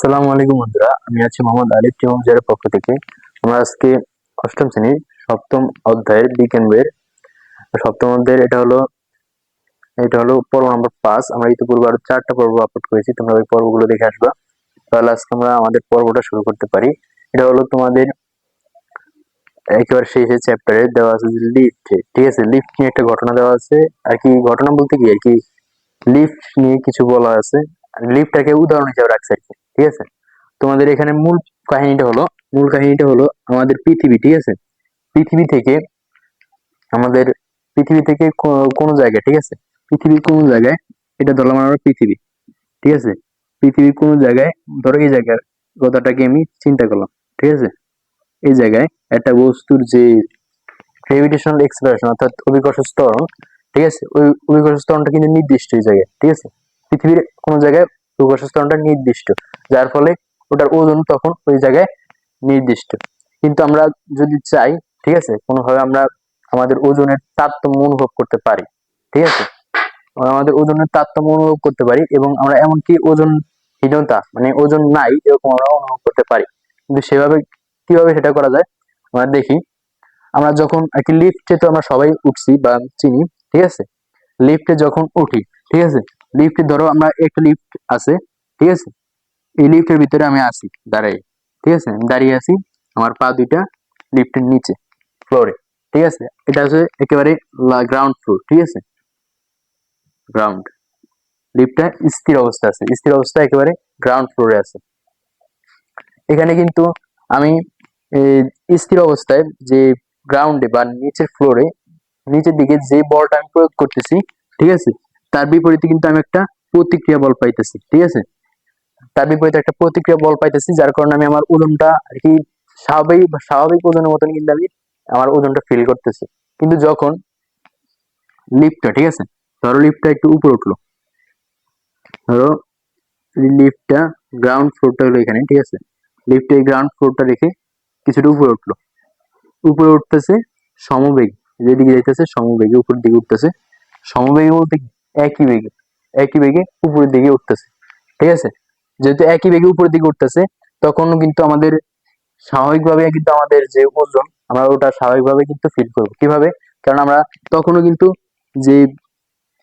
সালামু আলাইকুম বন্ধুরা, আমি আছি মোহাম্মদ আলিফ টিমজারের পক্ষ থেকে। আমরা আজকে অষ্টম শ্রেণির সপ্তম অধ্যায়ের বিজ্ঞান বইয়ের সপ্তম অধ্যায়ের, এটা হলো এটা হলো পর্ব নম্বর পাঁচ। আমরা ইতিপূর্বে আরও চারটা পর্ব আপলোড করেছি, তোমরা ওই পর্বগুলো দেখে আসবা। তাহলে আজকে আমরা আমাদের পর্বটা শুরু করতে পারি। এটা হলো তোমাদের একেবারে শেষে চ্যাপ্টারে দেওয়া আছে যে লিফট ঠিক আছে লিফট নিয়ে একটা ঘটনা দেওয়া আছে। আর কি ঘটনা বলতে কি? আর কি লিফট নিয়ে কিছু বলা আছে। লিফটটাকে উদাহরণ হিসাবে রাখছে আর কি। ঠিক আছে? তোমাদের এখানে মূল কাহিনীটা হলো, মূল কাহিনীটা হলো আমাদের পৃথিবী, ঠিক আছে? পৃথিবী থেকে আমাদের পৃথিবী থেকে কোনো জায়গায়, ঠিক আছে? পৃথিবীর কোনো জায়গায়, এটা ধরলাম আমরা পৃথিবী, ঠিক আছে? পৃথিবীর কোনো জায়গায়, ধরো এই জায়গার কথাটাকে আমি চিন্তা করলাম, ঠিক আছে? এই জায়গায় একটা বস্তুর যে গ্রেভিটেশনাল এক্সপ্রেশন অর্থাৎ অভিকর্ষ ত্বরণ ঠিক আছে? ওই অভিকর্ষ ত্বরণটা কিন্তু নির্দিষ্ট এই জায়গায়, ঠিক আছে? পৃথিবীর কোনো জায়গায় অভিকর্ষ নির্দিষ্ট, যার ফলে ওটার ওজন তখন ওই জায়গায় নির্দিষ্ট। কিন্তু আমরা যদি চাই, ঠিক আছে, কোনোভাবে আমরা আমাদের ওজনের তারতম্য অনুভব করতে পারি, ঠিক আছে? আমাদের ওজনের তারতম্য অনুভব করতে পারি এবং আমরা এমনকি ওজন হীনতা মানে ওজন নাই এরকম আমরা অনুভব করতে পারি। কিন্তু সেভাবে কীভাবে সেটা করা যায়? আমরা দেখি, আমরা যখন কি লিফটে তো আমরা সবাই উঠছি বা চিনি, ঠিক আছে? লিফটে যখন উঠি, ঠিক আছে? লিফটে ধরো আমরা একটা লিফট আছে, ঠিক আছে? এই লিফটের ভিতরে আমি আছি দাঁড়াই। ঠিক আছে? দাঁড়িয়ে আছি আমার পা দুইটা লিফটের নিচে ফ্লোরে ঠিক আছে? এটা হচ্ছে একেবারে গ্রাউন্ড ফ্লোর ঠিক আছে? গ্রাউন্ড লিফটটা স্থির অবস্থা আছে। স্থির অবস্থা একেবারে গ্রাউন্ড ফ্লোরে আছে। এখানে কিন্তু আমি স্থির অবস্থায় যে গ্রাউন্ডে বা নিচের ফ্লোরে নিচের দিকে যে বলটা আমি প্রয়োগ করতেছি, ঠিক আছে? তার বিপরীতে কিন্তু আমি একটা প্রতিক্রিয়া বল পাইতেছি, ঠিক আছে? তার বিপরীতে একটা প্রতিক্রিয়া বল পাইতেছি, যার কারণে আমি আমার ওজনটা আর কি স্বাভাবিক স্বাভাবিক ওজনের মতন কিন্তু আমি আমার ওজনটা ফিল করতেছি। কিন্তু যখন লিফটটা ঠিক আছে? ধরো লিফটটা একটু উপরে উঠল। ধরো লিফটটা গ্রাউন্ড ফ্লোরটা হলো এখানে, ঠিক আছে? লিফটে গ্রাউন্ড ফ্লোরটা রেখে কিছুটা উপরে উঠল। উপরে উঠতেছে সমবেগ, যেদিকে যাইতেছে সমবেগে, উপর দিকে উঠতেছে। সমবেগে বলতে? একই বেগে একই বেগে উপরের দিকে উঠতেছে, ঠিক আছে? যেহেতু একই বেগে উপরের দিকে উঠতেছে তখন কিন্তু আমাদের স্বাভাবিকভাবে কিন্তু আমাদের যে ওজন, আমরা ওটা স্বাভাবিকভাবে কিন্তু ফিল করব। কীভাবে? কারণ আমরা তখনও কিন্তু যে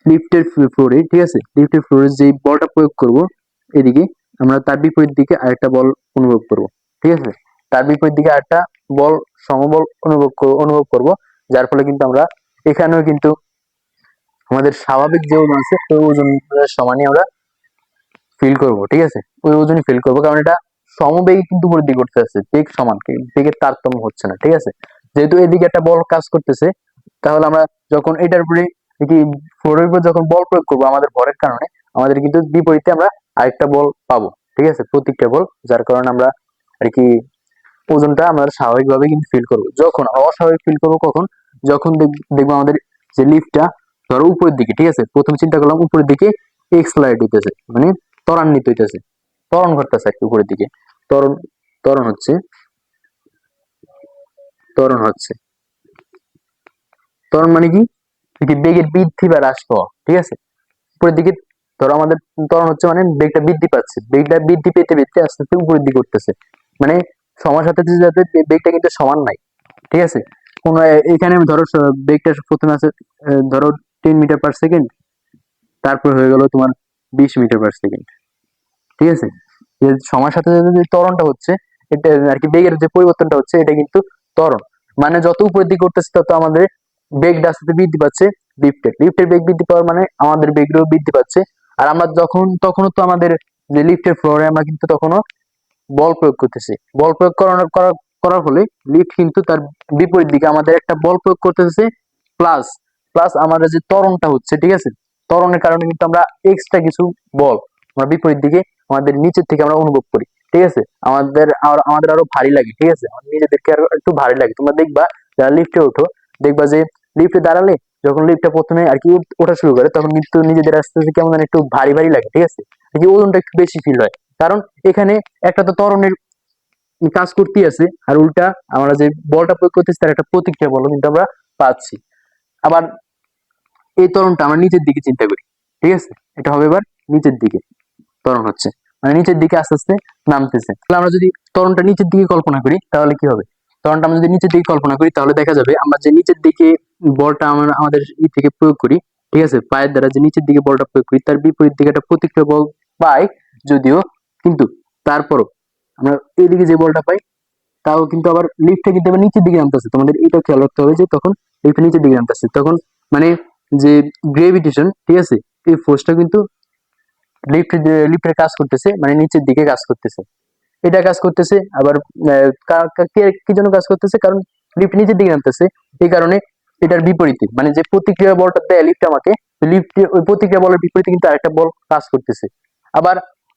লিফটের ফ্লোরে ঠিক আছে? লিফটের ফ্লোরে যে বলটা প্রয়োগ করব, এদিকে আমরা তার বিপরীত দিকে আরেকটা বল অনুভব করব, ঠিক আছে? তার বিপরীত দিকে আরেকটা বল সমবল অনুভব অনুভব করব, যার ফলে কিন্তু আমরা এখানেও কিন্তু আমাদের স্বাভাবিক যে ওজন আছে, ওই ওজনের সমানই আমরা ফিল করব, ঠিক আছে? ওই ওজনই ফিল করব, কারণ এটা সমবেগে কিন্তু বৃদ্ধি উঠতে আছে, বেগ সমান, বেগের তারতম্য হচ্ছে না, ঠিক আছে? যেহেতু এদিকে একটা বল কাজ করতেছে, তাহলে আমরা যখন এটার উপরে কি ফ্লোরের উপর যখন বল প্রয়োগ করব আমাদের ভরের কারণে, আমাদের কিন্তু বিপরীতে আমরা আরেকটা বল পাবো, ঠিক আছে? প্রত্যেকটা বল, যার কারণে আমরা আর কি ওজনটা আমরা স্বাভাবিকভাবে কিন্তু ফিল করব। যখন অস্বাভাবিক ফিল করব কখন? যখন দেখ- দেখব আমাদের যে লিফটটা ধরো উপরের দিকে, ঠিক আছে? প্রথম চিন্তা করলাম উপরের দিকে এক্সলাইট হইতেছে মানে ত্বরান্বিত হইতেছে। ত্বরণ ঘটতেছে আর কি উপরের দিকে। ত্বরণ ত্বরণ হচ্ছে ত্বরণ হচ্ছে। ত্বরণ মানে কি? বেগের বৃদ্ধি বা হ্রাস পাওয়া, ঠিক আছে? উপরের দিকে ধরো আমাদের ত্বরণ হচ্ছে মানে বেগটা বৃদ্ধি পাচ্ছে। বেগটা বৃদ্ধি পেতে পেতে আস্তে আস্তে উপরের দিকে উঠতেছে। মানে সাথে সাথে যাতে বেগটা কিন্তু সমান নাই, ঠিক আছে? কোন এখানে ধরো বেগটা প্রথমে আছে ধরো টেন মিটার পার সেকেন্ড তারপর হয়ে গেল তোমার বিশ মিটার পার সেকেন্ড ঠিক আছে? সময়ের সাথে সাথে যে ত্বরণটা হচ্ছে, এটা আর কি বেগের যে পরিবর্তনটা হচ্ছে, এটা কিন্তু ত্বরণ। মানে যত উপরের দিকে উঠতেছে, তত আমাদের বেগটা আস্তে বৃদ্ধি পাচ্ছে লিফটের লিফটের বেগ বৃদ্ধি পাওয়ার মানে আমাদের বেগেরও বৃদ্ধি পাচ্ছে। আর আমরা যখন, তখনও তো আমাদের যে লিফটের ফ্লোরে আমরা কিন্তু তখনও বল প্রয়োগ করতেছি। বল প্রয়োগ করানোর করার ফলে লিফট কিন্তু তার বিপরীত দিকে আমাদের একটা বল প্রয়োগ করতেছে প্লাস প্লাস আমাদের যে ত্বরণটা হচ্ছে, ঠিক আছে? ত্বরণের কারণে কিন্তু আমরা এক্সট্রা কিছু বল, আমরা বিপরীত দিকে আমাদের নিচের থেকে আমরা অনুভব করি, ঠিক আছে? আমাদের আমাদের আরও ভারী লাগে, ঠিক আছে? নিজেদেরকে আরও একটু ভারী লাগে। তোমরা দেখবা, যারা লিফটে ওঠো, দেখবা যে লিফটে দাঁড়ালে যখন লিফটটা প্রথমে আর কি ওঠা শুরু করে, তখন কিন্তু নিজেদের আস্তে আস্তে কেমন একটু ভারী ভারী লাগে, ঠিক আছে? আর কি ওজনটা একটু বেশি ফিল হয়। কারণ এখানে একটা তো ত্বরণের কাজ করতেই আছে, আর উল্টা আমরা যে বলটা প্রয়োগ করতেছি, তার একটা প্রতিক্রিয়া বল কিন্তু আমরা পাচ্ছি। আবার এই ত্বরণটা আমরা নিচের দিকে চিন্তা করি, ঠিক আছে? এটা হবে এবার নিচের দিকে ত্বরণ হচ্ছে। মানে নিচের দিকে আস্তে আস্তে নামতেছে। তাহলে আমরা যদি ত্বরণটা নিচের দিকে কল্পনা করি, তাহলে কি হবে? ত্বরণটা আমরা যদি নিচের দিকে কল্পনা করি, তাহলে দেখা যাবে আমরা যে নিচের দিকে বলটা আমরা আমাদের ই থেকে প্রয়োগ করি, ঠিক আছে? পায়ের দ্বারা যে নিচের দিকে বলটা প্রয়োগ করি, তার বিপরীত দিকে একটা প্রতিক্রিয়া বল পাই যদিও, কিন্তু তারপরও আমরা এইদিকে যে বলটা পাই, তাও কিন্তু আবার লিফটটা কিন্তু আবার নিচের দিকে নামতেছে। তোমাদের এটা খেয়াল রাখতে হবে যে তখন লিফটটা নিচের দিকে নামতেছে। তখন মানে যে গ্রেভিটেশন ঠিক আছে? এই ফোর্সটা কিন্তু লিফটের লিফটের কাজ করতেছে মানে নিচের দিকে কাজ করতেছে। এটা কাজ করতেছে, আবার কা- জন্য কাজ করতেছে? কারণ লিফট নিচের দিকে নামতেছে। এই কারণে এটার বিপরীতে মানে যে প্রতিক্রিয়া বলটা দেয় লিফট আমাকে লিফট ওই প্রতিক্রিয়া বলের বিপরীতে কিন্তু আরেকটা বল কাজ করতেছে। আবার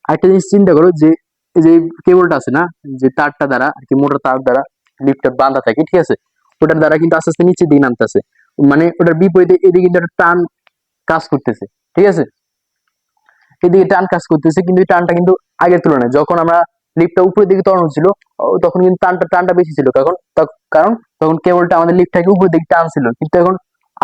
আরেকটা জিনিস চিন্তা করো যে যে কেবলটা আছে না, যে তারটা দ্বারা, আর কি মোটর তার দ্বারা লিফটটা বাঁধা থাকে, ঠিক আছে? ওটার দ্বারা কিন্তু আস্তে আস্তে নিচের দিকে নামতেছে। মানে ওটার বিপরীতে এদিকে কিন্তু একটা টান কাজ করতেছে, ঠিক আছে? এদিকে টান কাজ করতেছে, কিন্তু টানটা কিন্তু আগের তুলনায়, যখন আমরা লিফটটা উপরের দিকে তরণ ছিল তখন কিন্তু টানটা টানটা বেশি ছিল, কারণ কারণ তখন কেবলটা আমাদের লিফটটাকে উপরের দিকে টান ছিল, কিন্তু এখন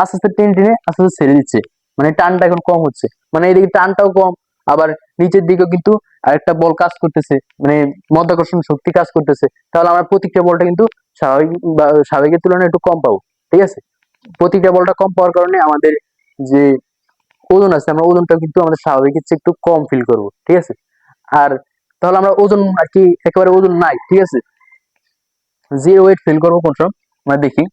আস্তে আস্তে টেনে টেনে আস্তে আস্তে ছেড়ে দিচ্ছে মানে টানটা এখন কম হচ্ছে মানে এদিকে টানটাও কম, আবার নিচের দিকেও কিন্তু আরেকটা বল কাজ করতেছে মানে মধ্যাকর্ষণ শক্তি কাজ করতেছে, তাহলে আমরা প্রতিক্রিয়া বলটা কিন্তু স্বাভাবিক স্বাভাবিকের তুলনায় একটু কম পাবো, ঠিক আছে? প্রতিক্রিয়া বলটা কম পাওয়ার কারণে আমাদের যে ওজন আছে, আমরা ওজনটা কিন্তু আমাদের স্বাভাবিকের চেয়ে একটু কম ফিল করব, ঠিক আছে? আর তাহলে আমরা ওজন আর কি একেবারে ওজন নাই, ঠিক আছে? জিরো ওয়েট ফিল করব কোন সময় আমরা দেখি।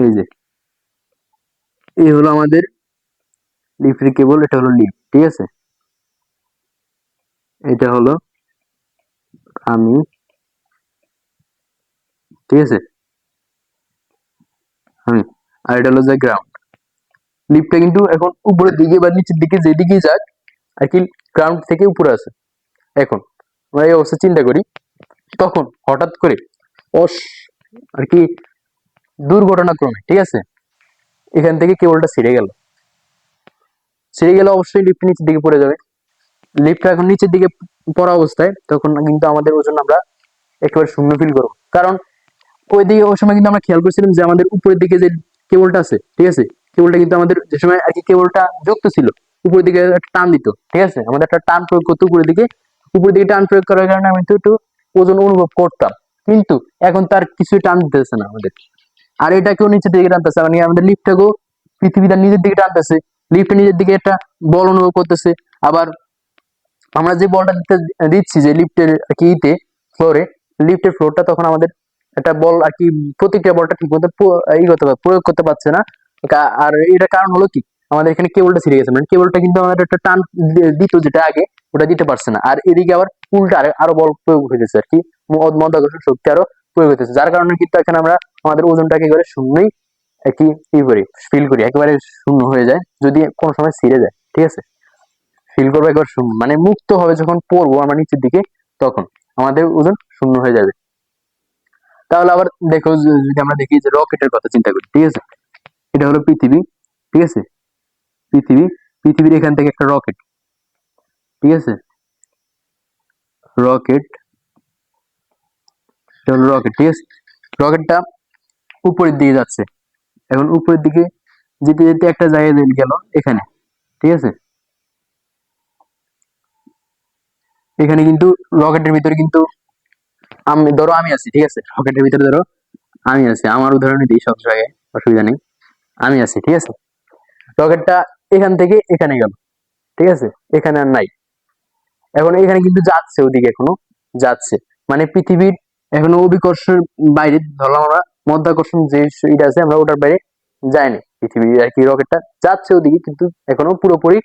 এই যে হলো আমাদের কেবল এটা হলো লিফট ঠিক আছে? এটা হলো আমি, ঠিক আছে? আমি, আর এটা হলো যে গ্রাউন্ড লিফটটা কিন্তু এখন উপরের দিকে বা নিচের দিকে যেদিকে যাক, আর কি গ্রাউন্ড থেকে উপরে আছে। এখন, আমরা এই অবস্থা চিন্তা করি, তখন হঠাৎ করে অস, আর কি দুর্ঘটনাক্রমে, ঠিক আছে? এখান থেকে কেবলটা ছিঁড়ে গেল। ছিঁড়ে গেলে অবশ্যই লিফট নিচের দিকে পড়ে যাবে। লিফটটা এখন নিচের দিকে পড়া অবস্থায়, তখন কিন্তু আমাদের ওজন আমরা একেবারে শূন্য ফিল করব। কারণ ওই দিকে ওই সময় কিন্তু আমরা খেয়াল করছিলাম যে আমাদের উপরের দিকে যে কেবলটা আছে, ঠিক আছে? কেবলটা কিন্তু আমাদের যে সময় আর কি কেবলটা যুক্ত ছিল, উপরের দিকে একটা টান দিত, ঠিক আছে? আমাদের একটা টান প্রয়োগ করতো উপরের দিকে। উপরের দিকে টান প্রয়োগ করার কারণে আমি একটু ওজন অনুভব করতাম। কিন্তু এখন তার কিছুই টান দিতেছে না আমাদের। আর এটাকেও নিচের দিকে টানতেছে মানে আমাদের লিফটটাকেও পৃথিবীটা নিজের দিকে টানতেছে। লিফট নিজের দিকে একটা বল অনুভব করতেছে। আবার আমরা যে বলটা দিচ্ছি, যে লিফটের কি ইতে ফ্লোরে লিফটের ফ্লোরটা তখন আমাদের একটা বল আর কি, প্রতিক্রিয়া বলটা ঠিক মতো ই করতে পার- প্রয়োগ করতে পারছে না। আর এটা কারণ হলো কি? আমাদের এখানে কেবলটা ছিঁড়ে গেছে। মানে কেবলটা কিন্তু আমাদের একটা টান দিত যেটা আগে, ওটা দিতে পারছে না। আর এদিকে আবার উল্টা আরে- বল প্রয়োগ হইতেছে আর কি। মধ্যাকর্ষণ শক্তি আরও প্রয়োগ হইতেছে। যার কারণে কিন্তু এখানে আমরা আমাদের ওজনটাকে একেবারে শূন্যই আর কি, ই করি ফিল করি। একেবারে শূন্য হয়ে যায়, যদি কোনো সময় ছিঁড়ে যায়। ঠিক আছে? ফিল করব একবার শূন্য। মানে মুক্ত হবে যখন পড়ব আমরা নিচের দিকে, তখন আমাদের ওজন শূন্য হয়ে যাবে। তাহলে আবার দেখো যদি আমরা দেখি যে রকেটের কথা চিন্তা করি, ঠিক আছে? এটা হলো পৃথিবী, ঠিক আছে? পৃথিবী, পৃথিবীর এখান থেকে একটা রকেট, ঠিক আছে? রকেট হলো রকেট, ঠিক আছে? রকেটটা উপরের দিকে যাচ্ছে। এখন উপরের দিকে যেতে যেতে একটা জায়গায় গেল, এখানে, ঠিক আছে? এখানে কিন্তু রকেটের ভিতরে কিন্তু আমি, ধরো আমি আছি, ঠিক আছে? রকেটের ভিতরে ধরো আমি আছি। আমার উদাহরণ দিই, সব জায়গায় অসুবিধা নেই। আমি আছি, ঠিক আছে? রকেটটা এখান থেকে এখানে গেল, ঠিক আছে? এখানে আর নাই। এখন এখানে কিন্তু যাচ্ছে ওদিকে এখনও, যাচ্ছে। মানে পৃথিবীর এখনও অভিকর্ষের বাইরে, ধরলাম আমরা, মধ্যাকর্ষণ যে এটা আছে, আমরা ওটার বাইরে যায়নি। পৃথিবী আর কি রকেটটা যাচ্ছে ওদিকে, কিন্তু এখনও পুরোপুরি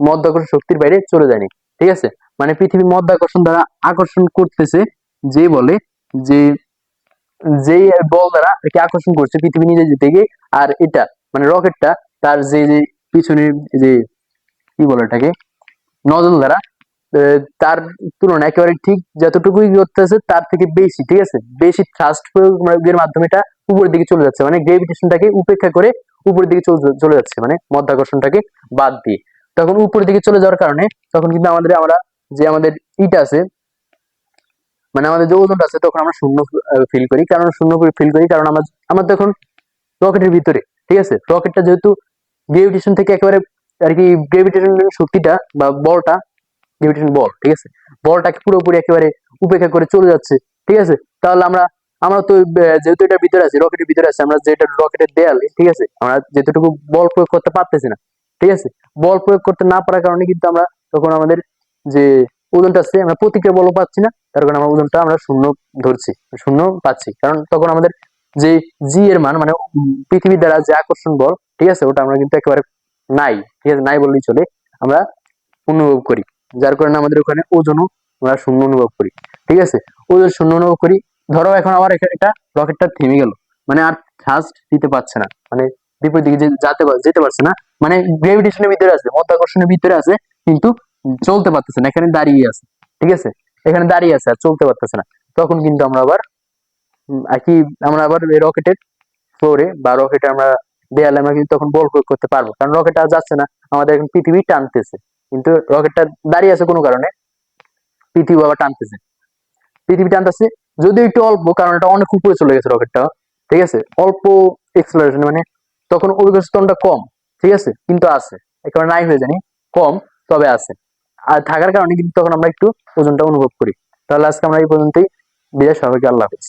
মধ্যাকর্ষণ শক্তির বাইরে চলে যায়নি। ঠিক আছে? মানে পৃথিবী মধ্যাকর্ষণ দ্বারা আকর্ষণ করতেছে যে বলে যে যে বল দ্বারা একে আকর্ষণ করছে পৃথিবী নিজে থেকে আর এটা মানে রকেটটা তার যে যে পিছনে যে, কি বলে এটাকে, নজল দ্বারা তার তুলনা একেবারে ঠিক যতটুকুই করতেছে তার থেকে বেশি, ঠিক আছে? বেশি থ্রাস্ট প্রয়োগের মাধ্যমে এটা উপরের দিকে চলে যাচ্ছে। মানে গ্রেভিটেশনটাকে উপেক্ষা করে উপরের দিকে চলে যাচ্ছে মানে মধ্যাকর্ষণটাকে বাদ দিয়ে। তখন উপরের দিকে চলে যাওয়ার কারণে তখন কিন্তু আমাদের, আমরা যে আমাদের ইটা আছে মানে আমাদের যে ওজনটা আছে, তখন আমরা শূন্য ফিল করি। কারণ শূন্য ফিল করি? কারণ আমরা আমরা তখন রকেটের ভিতরে, ঠিক আছে? রকেটটা যেহেতু গ্রেভিটেশন থেকে একেবারে আর কি গ্রেভিটেশন শক্তিটা বা বলটা গ্রেভিটেশন বল, ঠিক আছে? বলটাকে পুরোপুরি একেবারে উপেক্ষা করে চলে যাচ্ছে, ঠিক আছে? তাহলে আমরা আমরা তো যেহেতু এটার ভিতরে আছি, রকেটের ভিতরে আছে, আমরা যেটা রকেটের দেয়ালে, ঠিক আছে? আমরা যেতটুকু বল প্রয়োগ করতে পারতেছি না ঠিক আছে? বল প্রয়োগ করতে না পারার কারণে কিন্তু আমরা তখন আমাদের যে ওজনটা আছে, আমরা প্রতিক্রিয়া বল পাচ্ছি না। তার কারণে আমরা ওজনটা আমরা শূন্য ধরছি, শূন্য পাচ্ছি। কারণ তখন আমাদের যে জি এর মান মানে পৃথিবীর দ্বারা যে আকর্ষণ বল, ঠিক আছে? ওটা আমরা কিন্তু একেবারে নাই, ঠিক আছে? নাই বললেই চলে। আমরা অনুভব করি। যার কারণে আমাদের ওখানে ওজনও আমরা শূন্য অনুভব করি, ঠিক আছে? ওজন শূন্য অনুভব করি। ধরো এখন আবার এখানে একটা রকেটটা থেমে গেল। মানে আর থ্রাস্ট দিতে পারছে না। মানে বিপরীত দিকে যেতে যেতে পারছে না মানে গ্রেভিটেশনের ভিতরে আছে মধ্যাকর্ষণের ভিতরে আছে, কিন্তু চলতে পারতেছে না, এখানে দাঁড়িয়ে আছে, ঠিক আছে? এখানে দাঁড়িয়ে আছে আর চলতে পারতেছে না। তখন কিন্তু আমরা আবার কি আমরা আবার রকেটের ফ্লোরে বা রকেটে আমরা দেয়ালে আমরা কিন্তু তখন বল প্রয়োগ করতে পারব। কারণ রকেট আর যাচ্ছে না, আমাদের এখন পৃথিবী টানতেছে। কিন্তু রকেটটা দাঁড়িয়ে আছে কোনো কারণে, পৃথিবী আবার টানতেছে। পৃথিবী টানতেছে, যদিও একটু অল্প, কারণ এটা অনেক উপরে চলে গেছে রকেটটা ঠিক আছে? অল্প এক্সপ্লোরেশন মানে তখন অভিজ্ঞতা কম, ঠিক আছে? কিন্তু আছে, একেবারে নাই হয়ে জানি কম, তবে আছে। আর থাকার কারণে কিন্তু তখন আমরা একটু ওজনটা অনুভব করি। তাহলে আজকে আমরা এই পর্যন্তই, বিদায়, সবাইকে আল্লাহ হাফিজ।